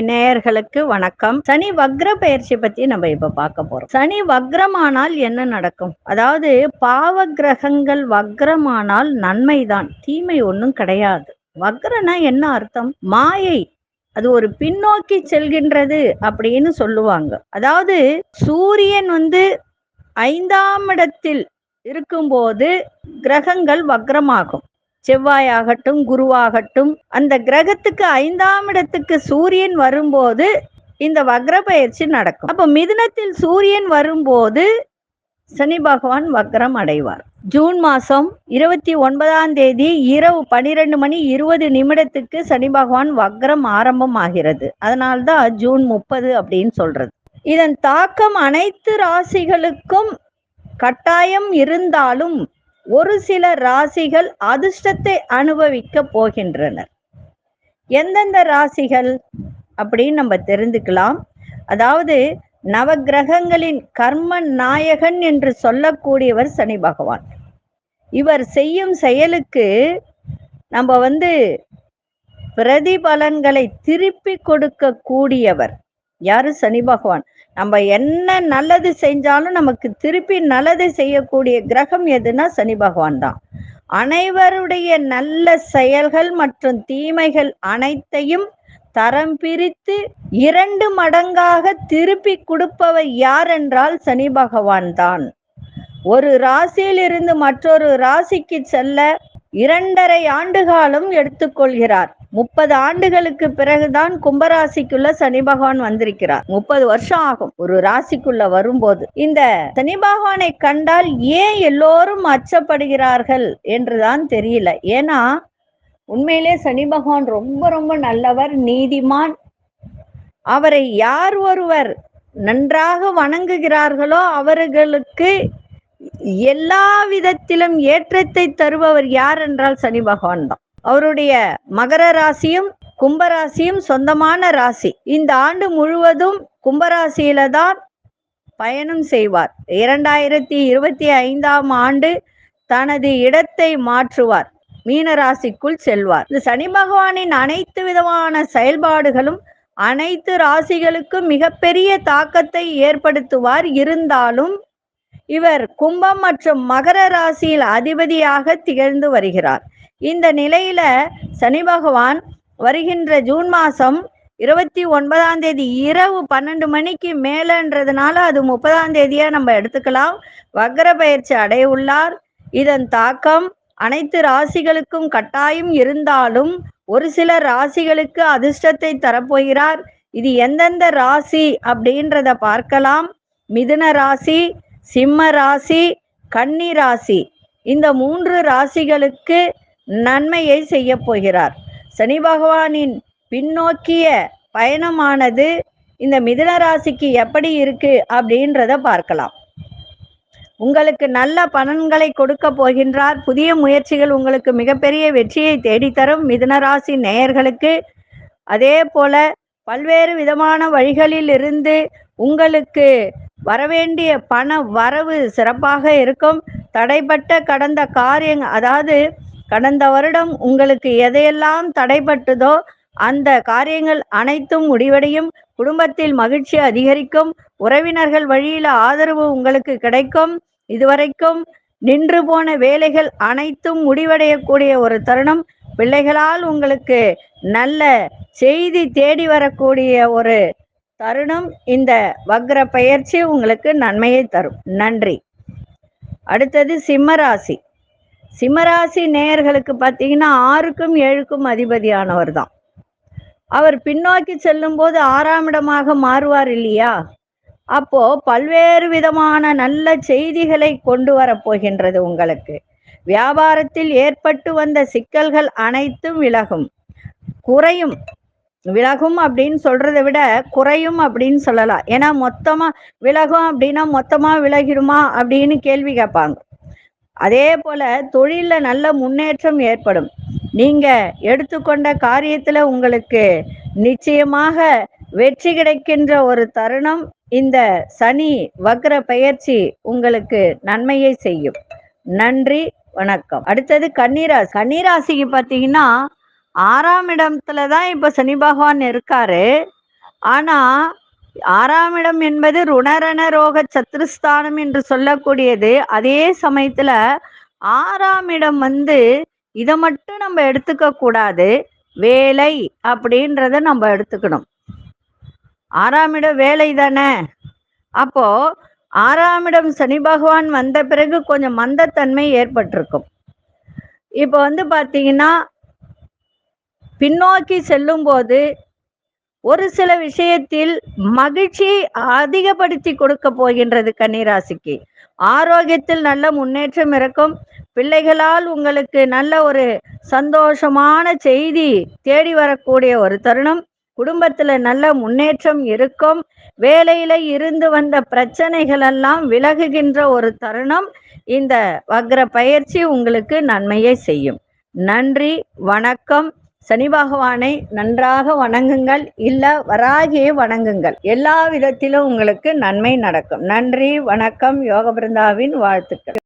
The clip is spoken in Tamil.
நேயர்களுக்கு வணக்கம். சனி வக்ர பயிற்சி பத்தி நம்ம இப்ப பார்க்க போறோம். சனி வக்ரமானால் என்ன நடக்கும்? அதாவது பாவ கிரகங்கள் வக்ரமானால் நன்மைதான். தீமை ஒன்றும் கிடையாது. வக்ரனா என்ன அர்த்தம்? மாயை. அது ஒரு பின்னோக்கி செல்கின்றது அப்படின்னு சொல்லுவாங்க. அதாவது சூரியன் வந்து ஐந்தாம் இடத்தில் இருக்கும்போது கிரகங்கள் வக்ரமாகும். செவ்வாயாகட்டும் குருவாகட்டும் அந்த கிரகத்துக்கு ஐந்தாம் இடத்துக்கு சூரியன் வரும்போது இந்த வக்ர பயிற்சி நடக்கும். அப்ப மிதுனத்தில் சூரியன் வரும்போது சனி பகவான் வக்ரம் அடைவார். ஜூன் மாசம் இருபத்தி ஒன்பதாம் தேதி இரவு பனிரெண்டு மணி இருபது நிமிடத்துக்கு சனி பகவான் வக்ரம் ஆரம்பம் ஆகிறது அதனால்தான் ஜூன் முப்பது அப்படின்னு சொல்றது. இதன் தாக்கம் அனைத்து ராசிகளுக்கும் கட்டாயம் இருந்தாலும் ஒரு சில ராசிகள் அதிர்ஷ்டத்தை அனுபவிக்க போகின்றனர். எந்தெந்த ராசிகள் அப்படின்னு நம்ம தெரிந்துக்கலாம். அதாவது நவகிரகங்களின் கர்ம நாயகன் என்று சொல்லக்கூடியவர் சனி பகவான். இவர் செய்யும் செயலுக்கு நம்ம வந்து பிரதிபலன்களை திருப்பி கொடுக்க கூடியவர் யாரு? சனி பகவான். நம்ம என்ன நல்லது செஞ்சாலும் நமக்கு திருப்பி நல்லது செய்யக்கூடிய கிரகம் எதுனா சனி பகவான் தான். அனைவருடைய நல்ல செயல்கள் மற்றும் தீமைகள் அனைத்தையும் தரம் பிரித்து இரண்டு மடங்காக திருப்பி கொடுப்பவர் யார் என்றால் சனி பகவான் தான். ஒரு ராசியிலிருந்து மற்றொரு ராசிக்கு செல்ல இரண்டரை ஆண்டு காலம் எடுத்துக்கொள்கிறார். முப்பது ஆண்டுகளுக்கு பிறகுதான் கும்பராசிக்குள்ள சனி பகவான் வந்திருக்கிறார். முப்பது வருஷம் ஆகும். ஒரு ராசிக்குள்ள வரும்போது. இந்த சனி பகவானை கண்டால் ஏன் எல்லோரும் அச்சப்படுகிறார்கள் என்றுதான் தெரியல. ஏன்னா உண்மையிலே சனி பகவான் ரொம்ப ரொம்ப நல்லவர் நீதிமான். அவரை யார் ஒருவர் நன்றாக வணங்குகிறார்களோ அவர்களுக்கு எல்லா விதத்திலும் ஏற்றத்தை தருபவர் யார் என்றால் சனி பகவான் தான். அவருடைய மகர ராசியும் கும்பராசியும் சொந்தமான ராசி. இந்த ஆண்டு முழுவதும் கும்பராசியில தான் பயணம் செய்வார். இரண்டாயிரத்தி இருபத்தி ஐந்தாம் ஆண்டு தனது இடத்தை மாற்றுவார். மீன ராசிக்குள் செல்வார். இந்த சனி பகவானின் அனைத்து விதமான செயல்பாடுகளும் அனைத்து ராசிகளுக்கும் மிகப்பெரிய தாக்கத்தை ஏற்படுத்துவார். இருந்தாலும் இவர் கும்பம் மற்றும் மகர ராசியில் அதிபதியாக திகழ்ந்து வருகிறார். இந்த நிலையில சனி பகவான் வருகின்ற ஜூன் மாசம் இருபத்தி ஒன்பதாம் தேதி இரவு பன்னெண்டு மணிக்கு மேலன்றதுனால அது முப்பதாம் தேதியா நம்ம எடுத்துக்கலாம். வக்ர பயிற்சி அடைய உள்ளார். இதன் தாக்கம் அனைத்து ராசிகளுக்கும் கட்டாயம் இருந்தாலும் ஒரு சில ராசிகளுக்கு அதிர்ஷ்டத்தை தரப்போகிறார். இது எந்தெந்த ராசி அப்படின்றத பார்க்கலாம். மிதுன ராசி சிம்ம ராசி கன்னி ராசி. இந்த மூன்று ராசிகளுக்கு நன்மையை செய்ய போகிறார். சனி பகவானின் பின்னோக்கிய பயணமானது இந்த மிதுன ராசிக்கு எப்படி இருக்கு அப்படின்றத பார்க்கலாம். உங்களுக்கு நல்ல பலன்களை கொடுக்க போகின்றார். புதிய முயற்சிகள் உங்களுக்கு மிகப்பெரிய வெற்றியை தேடித்தரும். மிதுன ராசி நேயர்களுக்கு அதே போல பல்வேறு விதமான வழிகளில் இருந்து உங்களுக்கு வரவேண்டிய பண வரவு சிறப்பாக இருக்கும். தடைப்பட்ட கடந்த காரியங் அதாவது கடந்த வருடம் உங்களுக்கு எதையெல்லாம் தடைப்பட்டதோ அந்த காரியங்கள் அனைத்தும் முடிவடையும். குடும்பத்தில் மகிழ்ச்சி அதிகரிக்கும். உறவினர்கள் வழியில ஆதரவு உங்களுக்கு கிடைக்கும். இதுவரைக்கும் நின்று போன வேலைகள் அனைத்தும் முடிவடையக்கூடிய ஒரு தருணம். பிள்ளைகளால் உங்களுக்கு நல்ல செய்தி தேடி வரக்கூடிய ஒரு தருணம். இந்த வக்ர பயிற்சி உங்களுக்கு நன்மையை தரும். நன்றி. அடுத்தது சிம்மராசி சிம்மராசி நேயர்களுக்கு பார்த்தீங்கன்னா ஆறுக்கும் ஏழுக்கும் அதிபதியானவர் தான் அவர் பின்னோக்கி செல்லும் போது ஆறாம் இடமாக மாறுவார் இல்லையா? அப்போ பல்வேறு விதமான நல்ல செய்திகளை கொண்டு வரப்போகின்றது உங்களுக்கு. வியாபாரத்தில் ஏற்பட்டு வந்த சிக்கல்கள் அனைத்தும் விலகும். குறையும். விலகும் அப்படின்னு சொல்றதை விட குறையும் அப்படின்னு சொல்லலாம். ஏன்னா மொத்தமா விலகும் அப்படின்னா மொத்தமா விலகிடுமா அப்படின்னு கேள்வி கேட்பாங்க. அதே போல தொழிலில் நல்ல முன்னேற்றம் ஏற்படும். நீங்க எடுத்துக்கொண்ட காரியத்துல உங்களுக்கு நிச்சயமாக வெற்றி கிடைக்கின்ற ஒரு தருணம் இந்த சனி வக்ர பயிற்சி உங்களுக்கு நன்மையை செய்யும். நன்றி வணக்கம். அடுத்தது கன்னிராசி. கன்னிராசிக்கு பார்த்தீங்கன்னா ஆறாம் இடத்துல தான் இப்ப சனி பகவான் இருக்காரு. ஆனா ஆறாம் இடம் என்பது ருணரண ரோக சத்ருஸ்தானம் என்று சொல்லக்கூடியது. அதே சமயத்துல ஆறாம் இடம் வந்து இதை மட்டும் நம்ம எடுத்துக்க கூடாது. வேலை அப்படின்றத நம்ம எடுத்துக்கணும். ஆறாம் இடம் வேலை தானே? அப்போ ஆறாம் இடம் சனி பகவான் வந்த பிறகு கொஞ்சம் மந்தத்தன்மை ஏற்பட்டிருக்கும். இப்போ வந்து பார்த்தீங்கன்னா பின்னோக்கி செல்லும் போது ஒரு சில விஷயத்தில் மகிழ்ச்சி அதிகப்படுத்தி கொடுக்க போகின்றது கன்னிராசிக்கு. ஆரோக்கியத்தில் நல்ல முன்னேற்றம் இருக்கும். பிள்ளைகளால் உங்களுக்கு நல்ல ஒரு சந்தோஷமான செய்தி தேடி வரக்கூடிய ஒரு தருணம். குடும்பத்துல நல்ல முன்னேற்றம் இருக்கும். வேலையில இருந்து வந்த பிரச்சனைகள் எல்லாம் விலகுகின்ற ஒரு தருணம். இந்த வக்ர பயிற்சி உங்களுக்கு நன்மையை செய்யும். நன்றி வணக்கம். சனி பகவானை நன்றாக வணங்குங்கள் இல்ல வராகியை வணங்குங்கள். எல்லா விதத்திலும் உங்களுக்கு நன்மை நடக்கும். நன்றி வணக்கம் யோக பிருந்தாவின் வாழ்த்துக்கள்.